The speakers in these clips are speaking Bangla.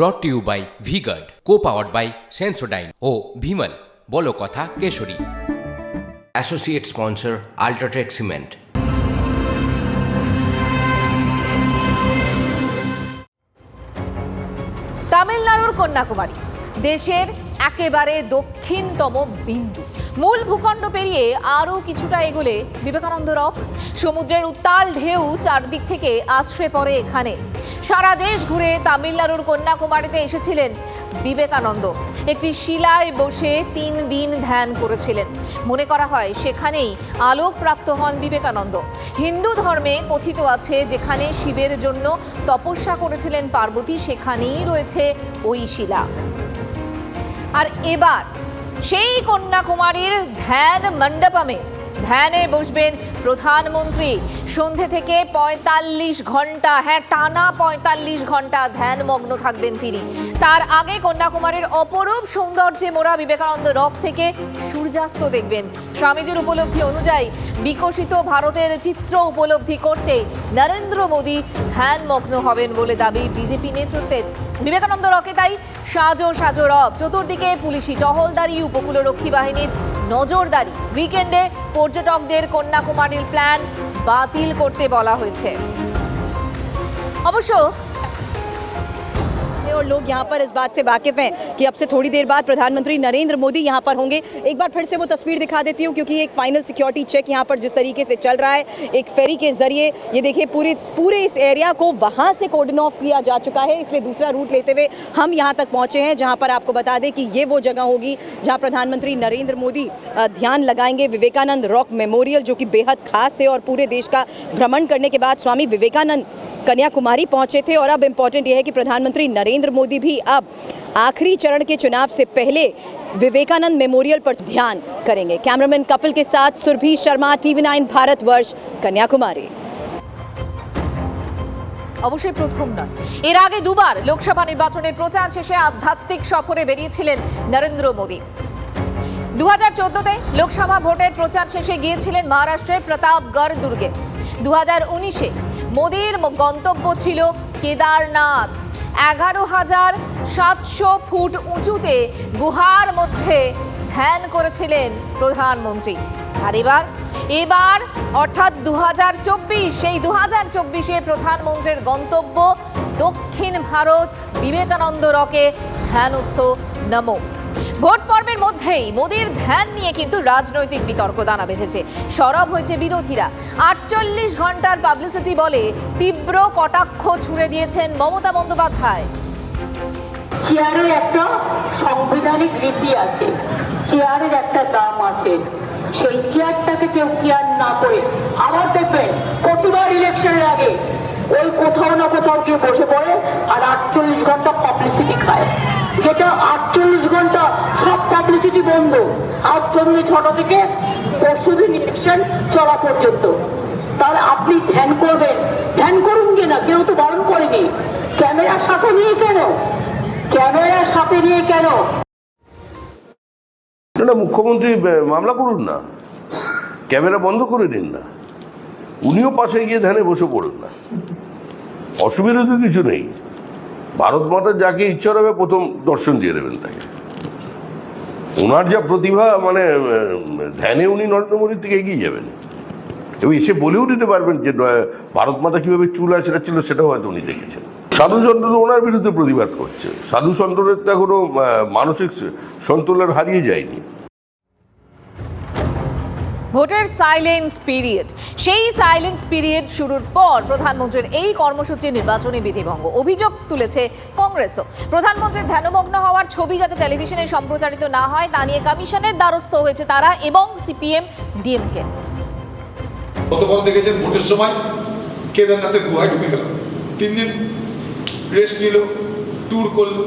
Brought to you by V-Guard co powered by Sensodyne ও ভিমল বলো কথা Kesari. Associate sponsor UltraTech cement তামিলনাড়ুর কন্যাকুমারী দেশের একেবারে দক্ষিণতম বিন্দু। মূল ভূখণ্ড পেরিয়ে আরও কিছুটা এগোলে বিবেকানন্দ রক। সমুদ্রের উত্তাল ঢেউ চারদিক থেকে আছড়ে পড়ে এখানে। সারা দেশ ঘুরে তামিলনাড়ুর কন্যাকুমারীতে এসেছিলেন বিবেকানন্দ। একটি শিলায় বসে তিন দিন ধ্যান করেছিলেন। মনে করা হয় সেখানেই আলোকপ্রাপ্ত হন বিবেকানন্দ। হিন্দু ধর্মে কথিত আছে যেখানে শিবের জন্য তপস্যা করেছিলেন পার্বতী, সেখানেই রয়েছে ওই শিলা। আর এবার সেই কন্যাকুমারীর ধ্যান মণ্ডপমে। ধ্যানে বসবেন প্রধানমন্ত্রী। সন্ধে থেকে পঁয়তাল্লিশ ঘণ্টা হ্যাঁ টানা পঁয়তাল্লিশ ঘণ্টা ধ্যানমগ্ন থাকবেন তিনি। তার আগে কন্যাকুমারীর অপরূপ সৌন্দর্যে মোরা বিবেকানন্দ রক থেকে সূর্যাস্ত দেখবেন। স্বামীজির উপলব্ধি অনুযায়ী বিকশিত ভারতের চিত্র উপলব্ধি করতে নরেন্দ্র মোদী ধ্যানমগ্ন হবেন বলে দাবি বিজেপি নেতৃত্বের। বিবেকানন্দ রকে তাই সাজো সাজো রব। চতুর্দিকে পুলিশি টহলদারি, উপকূলরক্ষী বাহিনীর নজরদারি। উইকেন্ডে পর্যটকদের কন্যাকুমারীর প্ল্যান বাতিল করতে বলা হয়েছে। অবশ্য और लोग यहाँ पर इस बात से वाकिफ हैं कि अब से थोड़ी देर बाद प्रधानमंत्री नरेंद्र मोदी यहाँ पर होंगे। एक बार फिर से वो तस्वीर दिखा देती हूँ क्योंकि एक फाइनल सिक्योरिटी चेक यहाँ पर जिस तरीके से चल रहा है, एक फेरी के ज़रिए, ये देखिए पूरे पूरे इस एरिया को वहाँ से कोर्डन ऑफ़ किया जा चुका है। इसलिए दूसरा रूट लेते हुए हम यहाँ तक पहुँचे हैं, जहाँ पर आपको बता दें कि ये वो जगह होगी जहाँ प्रधानमंत्री नरेंद्र मोदी ध्यान लगाएँगे विवेकानंद रॉक मेमोरियल, जो कि बेहद खास है और पूरे देश का भ्रमण करने के बाद स्वामी विवेकानंद कन्याकुमारी पहुंचे थे और अब इम्पोर्टेंट यह है कि प्रधानमंत्री नरेंद्र मोदी भी अब आखिरी चरण के चुनाव से पहले विवेकानंद मेमोरियल पर ध्यान करेंगे कैमरामैन कपिल के साथ सुरभि शर्मा टीवी नाइन भारतवर्ष कन्याकुमारी অবশ্যই প্রথম নয় এর আগে দুবার লোকসভা নির্বাচনের প্রচার শেষে আধ্যাত্মিক সফরে বেরিয়েছিলেন নরেন্দ্র মোদী দু হাজার চোদ্দতে লোকসভা ভোটের প্রচার শেষে গিয়েছিলেন মহারাষ্ট্রের প্রতাপগড় দুর্গে দু হাজার উনিশে মোদীর গন্তব্য ছিল কেদারনাথ। এগারো হাজার সাতশো ফুট উঁচুতে গুহার মধ্যে ধ্যান করেছিলেন প্রধানমন্ত্রী। আর এবার এবার অর্থাৎ দু হাজার চব্বিশ, সেই দু হাজার চব্বিশে প্রধানমন্ত্রীর গন্তব্য দক্ষিণ ভারত বিবেকানন্দ রকে ধ্যানস্থ নমো। ভোট পর্বের মধ্যেই মোদীর ধ্যান নিয়ে কিন্তু রাজনৈতিক বিতর্ক দানা বেঁধেছে। সরব হয়েছে বিরোধীরা। আটচল্লিশ ঘণ্টার পাবলিসিটি বলে তীব্র কটাক্ষ ছুড়ে দিয়েছেন মমতা বন্দ্যোপাধ্যায়। চেয়ারের একটা সাংবিধানিক রীতি আছে। চেয়ারের একটা দাম আছে। সেই চেয়ারটাকে কেউ কেয়ার না করে আবার দেখবেন প্রতিবার ইলেকশনের আগে ওই কোথাও না কোথাও গিয়ে বসে পড়ে আর আটচল্লিশ ঘণ্টা পাবলিসিটি খায়। যেটা আটচল্লিশ পাবলিসিটি বন্ধ, আজ সন্ধ্যে ছটা থেকে পরশুদিন ইলেকশন চলা পর্যন্ত। তাহলে আপনি ধ্যান করবেন। ধ্যান করুন কি না? কেউ তো বারণ করেনি। ক্যামেরার সাথে নিয়ে কেন? ক্যামেরার সাথে নিয়ে কেন? না, মুখ্যমন্ত্রী মামলা করুন না। ক্যামেরা বন্ধ করে দিন না। উনিও পাশে গিয়ে ধ্যানে বসে পড়ুন না। অসুবিধা তো কিছু নেই। ভারত মাতার যাকে ইচ্ছা হবে প্রথম দর্শন দিয়ে দেবেন তাকে। ওনার যা প্রতিভা মানে ধ্যানে উনি নরেন্দ্র মোদীর থেকে এগিয়ে যাবেন। এবং এসে বলেও দিতে পারবেন যে ভারত মাতা কীভাবে চুল আছড়া ছিল, সেটাও হয়তো উনি দেখেছেন। সাধুচন্দ্র তো ওনার বিরুদ্ধে প্রতিবাদ করছে। সাধুচন্দ্রের তো এখনও মানসিক সন্তুলন হারিয়ে যায়নি। ভোটের সাইলেন্স পিরিয়ড সেই সাইলেন্স পিরিয়ড শুরুর পর প্রধানমন্ত্রীর এই কর্মসূচি নির্বাচনী বিধিভঙ্গ। অভিযোগ তুলেছে কংগ্রেসও। প্রধানমন্ত্রীর ধ্যানমগ্ন হওয়ার ছবি যাতে টেলিভিশনে সম্প্রচারিত না হয়, তা নিয়ে কমিশনের দ্বারস্থ হয়েছে তারা এবং সিপিএম, ডিএমকে। গতবার দেখেছেন ভোটের সময় কেদারনাথের গুহায় ঢুকে গেল। তিন দিন রেস্ট নিল ট্যুর করল।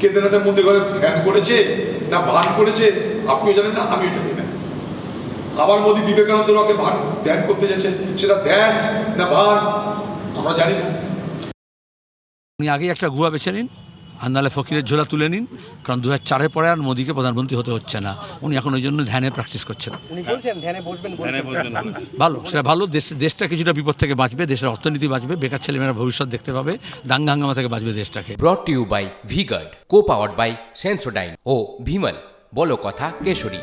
কেদারনাথের মন্দির ঘরে ধ্যান করেছে না ভান করেছে, আপনিও জানেন না, আমিও জানি আবার মোদী বিবেকানন্দ রকে ভান ধ্যান করতে যাচ্ছেন সেটা ধ্যান না ভান আমরা জানি না। আপনি আগে একটা গুহা বেছে নিন আর নাহলে ফকিরের ঝোলা তুলে নিন কারণ দু হাজার চারের পরে আর মোদীকে প্রধানমন্ত্রী হতে হচ্ছে না। উনি এখন ওই জন্য ধ্যানে প্র্যাকটিস করছেন। ভালো সেটা ভালো। দেশ দেশটা কিছুটা বিপদ থেকে বাঁচবে দেশের অর্থনীতি বাঁচবে বেকার ছেলেমেয়েরা ভবিষ্যৎ দেখতে পাবে দাঙ্গা হাঙ্গামা থেকে বাঁচবে দেশটাকে। Brought to you by V-Guard co powered by Sensodyne ও ভিমল বলো কথা Kesari.